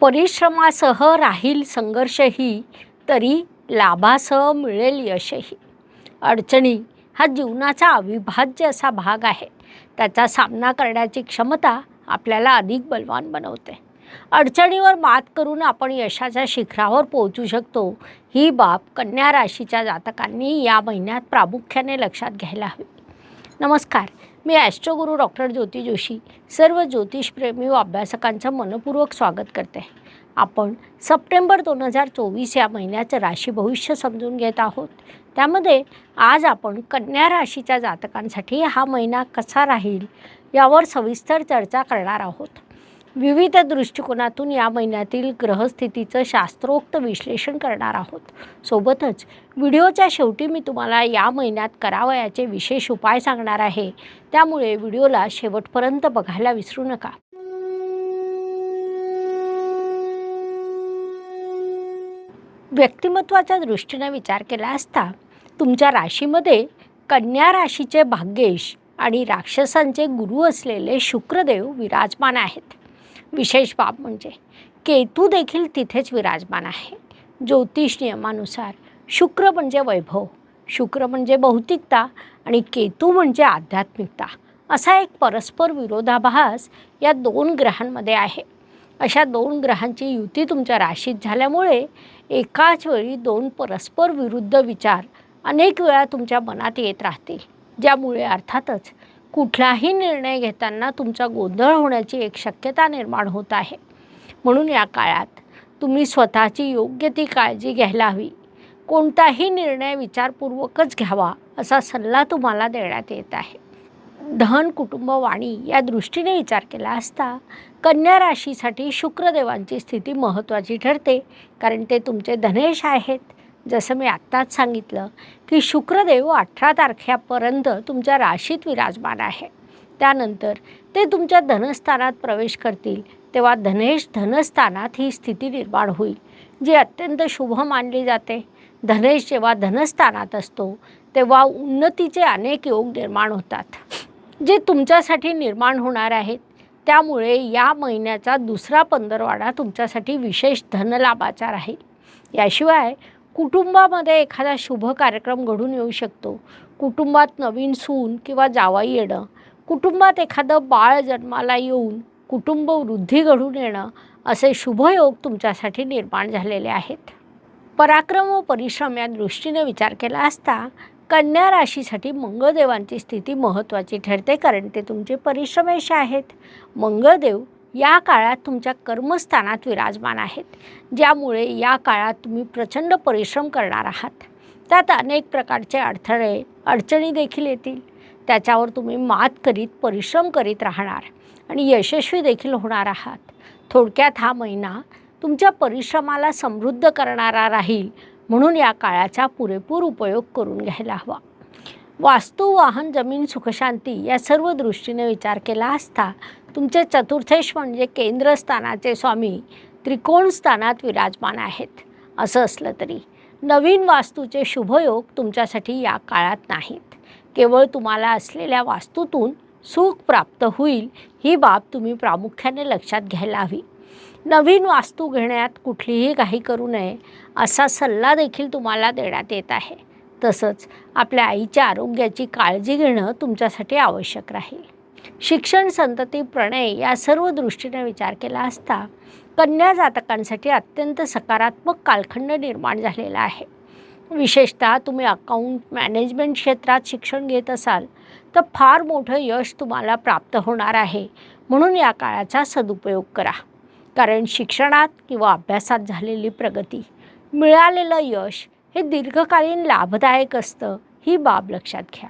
परिश्रमासह राहील संघर्षही तरी लाभासह मिळेल यशही. अडचणी हा जीवनाचा अविभाज्य असा भाग आहे. त्याचा सामना करण्याची क्षमता आपल्याला अधिक बलवान बनवते. अडचणीवर मात करून आपण यशाच्या शिखरावर पोहोचू शकतो ही बाब कन्या राशीच्या जातकांनी या महिन्यात प्रामुख्याने लक्षात घ्यायला हवी. नमस्कार. मी ॲस्ट्रोगुरू डॉक्टर ज्योती जोशी सर्व ज्योतिषप्रेमी व अभ्यासकांचं मनपूर्वक स्वागत करते. आपण सप्टेंबर दोन हजार चोवीस या महिन्याचं राशी भविष्य समजून घेत आहोत. त्यामध्ये आज आपण कन्या राशीच्या जातकांसाठी हा महिना कसा राहील यावर सविस्तर चर्चा करणार आहोत. विविध दृष्टिकोनातून या महिन्यातील ग्रहस्थितीचं शास्त्रोक्त विश्लेषण करणार आहोत. सोबतच व्हिडिओच्या शेवटी मी तुम्हाला या महिन्यात करावयाचे विशेष उपाय सांगणार आहे. त्यामुळे व्हिडिओला शेवटपर्यंत बघायला विसरू नका. व्यक्तिमत्वाच्या दृष्टीने विचार केला असता तुमच्या राशीमध्ये कन्या राशीचे भाग्येश आणि राक्षसांचे गुरु असलेले शुक्रदेव विराजमान आहेत. विशेष बाब म्हणजे केतू देखील तिथेच विराजमान आहे. ज्योतिष नियमानुसार शुक्र म्हणजे वैभव शुक्र म्हणजे भौतिकता आणि केतू म्हणजे आध्यात्मिकता असा एक परस्पर विरोधाभास या दोन ग्रहांमध्ये आहे. अशा दोन ग्रहांची युती तुमच्या राशीत झाल्यामुळे एकाच वेळी दोन परस्पर विरुद्ध विचार अनेक वेळा तुमच्या मनात येत राहतील ज्यामुळे अर्थातच कुठलाही निर्णय घेताना तुमचा गोंधळ होण्याची एक शक्यता निर्माण होत आहे. म्हणून या काळात तुम्ही स्वतःची योग्य ती काळजी घ्यायला हवी. कोणताही निर्णय विचारपूर्वकच घ्यावा असा सल्ला तुम्हाला देण्यात येत आहे. धन कुटुंब वाणी या दृष्टीने विचार केला असता कन्या राशीसाठी शुक्रदेवांची स्थिती महत्त्वाची ठरते कारण ते तुमचे धनेश आहेत. जसं मी आत्ताच सांगितलं की शुक्रदेव अठरा तारखेपर्यंत तुमच्या राशीत विराजमान आहे. त्यानंतर ते तुमच्या धनस्थानात प्रवेश करतील तेव्हा धनेश धनस्थानात ही स्थिती निर्माण होईल जी अत्यंत शुभ मानली जाते. धनेश जेव्हा धनस्थानात असतो तेव्हा उन्नतीचे अनेक योग निर्माण होतात जे तुमच्यासाठी निर्माण होणार आहेत. त्यामुळे या महिन्याचा दुसरा पंधरवाडा तुमच्यासाठी विशेष धनलाभाचा राहील. याशिवाय कुटुंबामध्ये एखादा शुभ कार्यक्रम घडून येऊ शकतो. कुटुंबात नवीन सून किंवा जावाई येणं कुटुंबात एखादं बाळ जन्माला येऊन कुटुंब वृद्धी घडून येणं असे शुभयोग तुमच्यासाठी निर्माण झालेले आहेत. पराक्रम व परिश्रम या दृष्टीने विचार केला असता कन्या राशीसाठी मंगळदेवांची स्थिती महत्त्वाची ठरते कारण ते तुमचे परिश्रमेश आहेत. मंगळदेव या काळात तुमच्या कर्मस्थानात विराजमान आहेत. ज्यामुळे या काळात तुम्ही प्रचंड परिश्रम करणार आहात. त्यात अनेक प्रकारचे अडथळे अडचणी देखील येतील. त्याच्यावर तुम्ही मात करीत परिश्रम करीत राहणार आणि यशस्वी देखील होणार आहात. थोडक्यात हा महिना तुमच्या परिश्रमाला समृद्ध करणारा राहील म्हणून या काळाचा पुरेपूर उपयोग करून घ्यायला हवा. वास्तू वाहन जमीन सुखशांती या सर्व दृष्टीने विचार केला असता तुमचे चतुर्थेश म्हणजे केंद्रस्थानाचे स्वामी त्रिकोण स्थानात विराजमान आहेत. असं असलं तरी नवीन वास्तूचे शुभयोग तुमच्यासाठी या काळात नाहीत. केवळ तुम्हाला असलेल्या वास्तूतून सुख प्राप्त होईल ही बाब तुम्ही प्रामुख्याने लक्षात घ्यायला हवी. नवीन वास्तू घेण्यात कुठलीही काही करू नये असा सल्ला देखील तुम्हाला देण्यात येत आहे. तसंच आपल्या आईच्या आरोग्याची काळजी घेणं तुमच्यासाठी आवश्यक राहील. शिक्षण संतती प्रणय या सर्व दृष्टीने विचार केला असता कन्या जातकांसाठी अत्यंत सकारात्मक कालखंड निर्माण झालेला आहे. विशेषतः तुम्ही अकाउंट मॅनेजमेंट क्षेत्रात शिक्षण घेत असाल तर फार मोठं यश तुम्हाला प्राप्त होणार आहे. म्हणून या काळाचा सदुपयोग करा. कारण शिक्षणात किंवा अभ्यासात झालेली प्रगती मिळालेलं यश हे दीर्घकालीन लाभदायक असतं ही बाब लक्षात घ्या.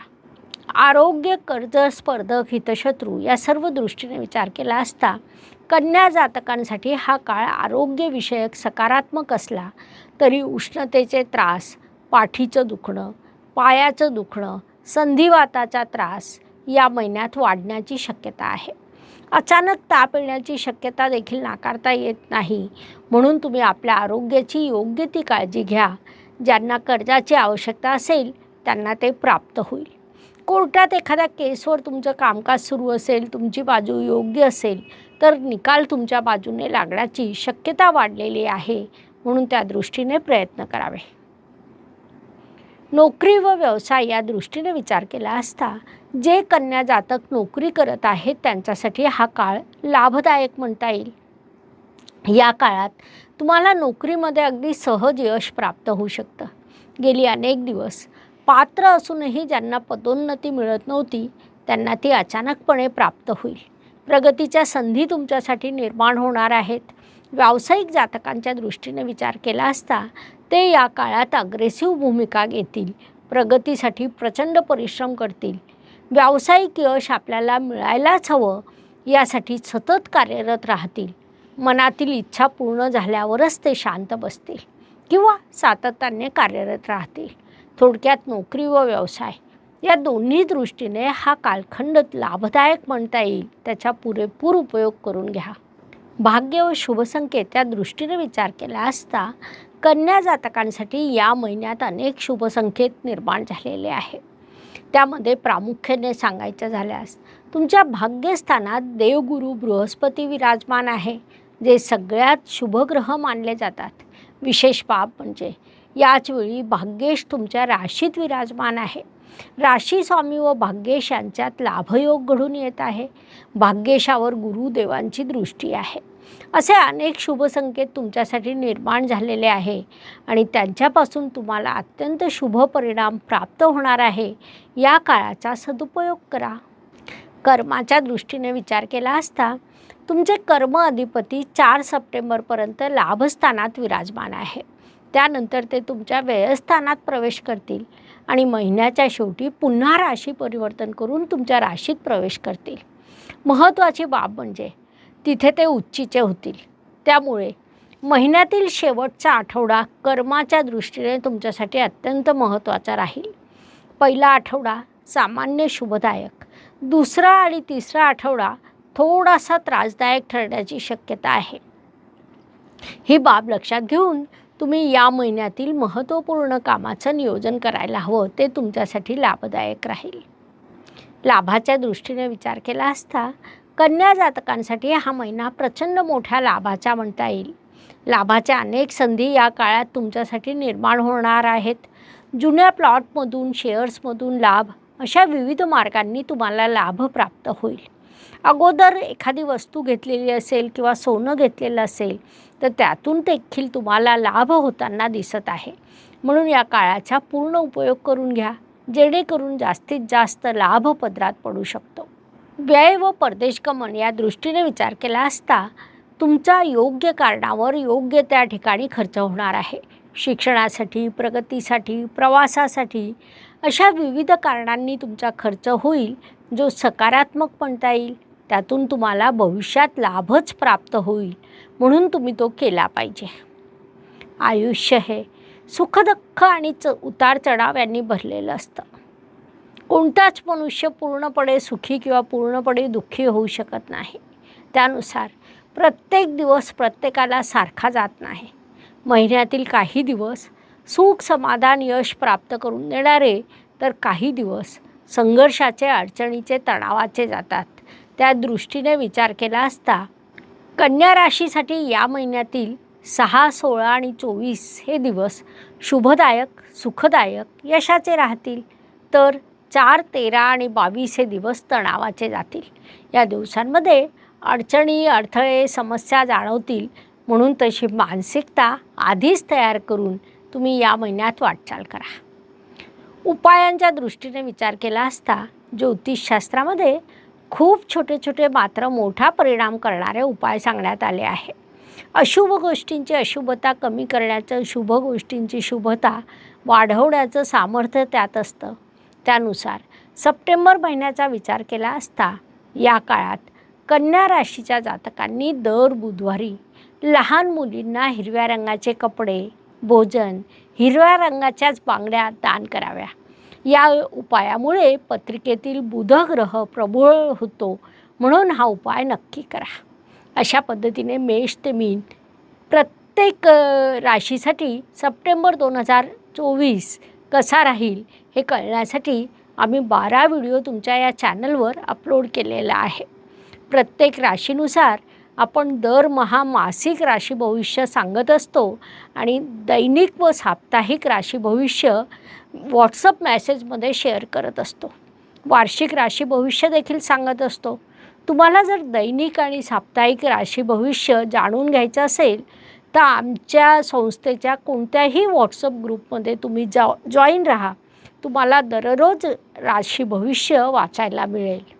आरोग्य कर्ज स्पर्धक हितशत्रू या सर्व दृष्टीने विचार केला असता कन्या जातकांसाठी हा काळ आरोग्यविषयक सकारात्मक असला तरी उष्णतेचे त्रास पाठीचं दुखणं पायाचं दुखणं संधिवाताचा त्रास या महिन्यात वाढण्याची शक्यता आहे. अचानक ताप येण्याची शक्यता देखील नाकारता येत नाही. म्हणून तुम्ही आपल्या आरोग्याची योग्य ती काळजी घ्या. ज्यांना कर्जाची आवश्यकता असेल त्यांना ते प्राप्त होईल. कोर्टात एखाद्या केसवर तुमचं कामकाज सुरू असेल तुमची बाजू योग्य असेल तर निकाल तुमच्या बाजूने लागण्याची शक्यता वाढलेली आहे म्हणून त्या दृष्टीने प्रयत्न करावे. नोकरी व व्यवसाय या दृष्टीने विचार केला असता जे कन्या जातक नोकरी करत आहेत त्यांच्यासाठी हा काळ लाभदायक म्हणता येईल. या काळात तुम्हाला नोकरीमध्ये अगदी सहज यश प्राप्त होऊ शकतं. गेली अनेक दिवस पात्र असूनही ज्यांना पदोन्नती मिळत नव्हती त्यांना ती अचानकपणे प्राप्त होईल. प्रगतीच्या संधी तुमच्यासाठी निर्माण होणार आहेत. व्यावसायिक जातकांच्या दृष्टीने विचार केला असता ते या काळात अग्रेसिव्ह भूमिका घेतील प्रगतीसाठी प्रचंड परिश्रम करतील. व्यावसायिक यश आपल्याला मिळायलाच हवं यासाठी सतत कार्यरत राहतील. मनातील इच्छा पूर्ण झाल्यावरच ते शांत बसतील किंवा सातत्याने कार्यरत राहतील. थोडक्यात नोकरी व व्यवसाय या दोन्ही दृष्टीने हा कालखंड लाभदायक म्हणता येईल. त्याचा पुरेपूर उपयोग करून घ्या. भाग्य व शुभसंकेत या दृष्टीने विचार केला असता कन्या जातकांसाठी या महिन्यात अनेक शुभसंकेत निर्माण झालेले आहे त्यामध्ये प्रामुख्याने सांगायचं झाल्यास तुमच्या भाग्यस्थानात देवगुरु बृहस्पती विराजमान आहे. जे सगळ्यात शुभग्रह मानले जातात. विशेष पाप म्हणजे याच वेळी भाग्येश तुमच्या राशीत विराजमान आहे. राशी स्वामी व भाग्येश यांच्यात लाभयोग घडून येत आहे. भाग्येशावर गुरुदेवांची दृष्टी आहे. असे अनेक शुभसंकेत तुमच्यासाठी निर्माण झालेले आहे आणि त्यांच्यापासून तुम्हाला अत्यंत शुभ परिणाम प्राप्त होणार आहे. या काळाचा सदुपयोग करा. कर्माच्या दृष्टीने विचार केला असता तुमचे कर्म अधिपती चार सप्टेंबरपर्यंत लाभस्थानात विराजमान आहे. त्यानंतर ते तुमच्या व्ययस्थानात प्रवेश करतील आणि महिन्याच्या शेवटी पुन्हा राशी परिवर्तन करून तुमच्या राशीत प्रवेश करतील. महत्त्वाची बाब म्हणजे तिथे ते उच्चीचे होतील. त्यामुळे महिन्यातील शेवटचा आठवडा कर्माच्या दृष्टीने तुमच्यासाठी अत्यंत महत्त्वाचा राहील. पहिला आठवडा सामान्य शुभदायक दुसरा आणि तिसरा आठवडा थोडासा त्रासदायक ठरण्याची शक्यता आहे. ही बाब लक्षात घेऊन तुम्ही या महिन्यातील महत्त्वपूर्ण कामाचं नियोजन करायला हवं ते तुमच्यासाठी लाभदायक राहील. लाभाच्या दृष्टीने विचार केला असता कन्या जातकांसाठी हा महिना प्रचंड मोठ्या लाभाचा म्हणता येईल. लाभाच्या अनेक संधी या काळात तुमच्यासाठी निर्माण होणार आहेत. जुन्या प्लॉटमधून शेअर्समधून लाभ अशा विविध मार्गांनी तुम्हाला लाभ प्राप्त होईल. अगोदर एखादी वस्तू घेतलेली असेल किंवा सोनं घेतलेलं असेल तर त्यातून देखील तुम्हाला लाभ होताना दिसत आहे. म्हणून या काळाचा पूर्ण उपयोग करून घ्या जेणेकरून जास्तीत जास्त लाभ पदरात पडू शकतो. व्यय व परदेशगमन या दृष्टीने विचार केला असता तुमचा योग्य कारणावर योग्य त्या ठिकाणी खर्च होणार आहे. शिक्षणासाठी प्रगतीसाठी प्रवासासाठी अशा विविध कारणांनी तुमचा खर्च होईल जो सकारात्मक म्हणता येईल त्यातून तुम्हाला भविष्यात लाभच प्राप्त होईल म्हणून तुम्ही तो केला पाहिजे. आयुष्य हे सुखदुःख आणि च उतार चढाव यांनी भरलेलं असतं. कोणताच मनुष्य पूर्णपणे सुखी किंवा पूर्णपणे दुःखी होऊ शकत नाही. त्यानुसार प्रत्येक दिवस प्रत्येकाला सारखा जात नाही. महिन्यातील काही दिवस सुख समाधान यश प्राप्त करून देणारे तर काही दिवस संघर्षाचे अडचणीचे तणावाचे जातात. त्या दृष्टीने विचार केला असता कन्या राशीसाठी या महिन्यातील सहा सोळा आणि चोवीस हे दिवस शुभदायक सुखदायक यशाचे राहतील. तर चार तेरा आणि बावीस हे दिवस तणावाचे जातील. या दिवसांमध्ये अडचणी अडथळे समस्या जाणवतील. म्हणून तशी मानसिकता आधीच तयार करून तुम्ही या महिन्यात वाटचाल करा. उपायांच्या दृष्टीने विचार केला असता ज्योतिषशास्त्रामध्ये खूप छोटे छोटे मात्र मोठा परिणाम करणारे उपाय सांगण्यात आले आहे अशुभ गोष्टींची अशुभता कमी करण्याचं शुभ गोष्टींची शुभता वाढवण्याचं सामर्थ्य त्यात असतं. त्यानुसार सप्टेंबर महिन्याचा विचार केला असता या काळात कन्या राशीच्या जातकांनी दर बुधवारी लहान मुलींना हिरव्या रंगाचे कपडे भोजन हिरव्या रंगाच्याच बांगड्या दान कराव्या. या उपायामुळे पत्रिकेतील बुधग्रह प्रबळ होतो म्हणून हा उपाय नक्की करा. अशा पद्धतीने मेष ते मीन प्रत्येक राशीसाठी सप्टेंबर दोन हजार चोवीस कसा राहील हे कळण्यासाठी आम्ही बारा व्हिडिओ तुमच्या या चॅनलवर अपलोड केलेला आहे. प्रत्येक राशीनुसार आपण दरमहा मासिक राशी भविष्य सांगत असतो आणि दैनिक व साप्ताहिक राशी भविष्य व्हॉट्सअप मेसेजमध्ये शेअर करत असतो. वार्षिक राशी भविष्य देखील सांगत असतो. तुम्हाला जर दैनिक आणि साप्ताहिक राशी भविष्य जाणून घ्यायचं असेल तर आमच्या संस्थेच्या कोणत्याही व्हॉट्सअप ग्रुपमध्ये तुम्ही जा जॉईन राहा. तुम्हाला दररोज राशी भविष्य वाचायला मिळेल.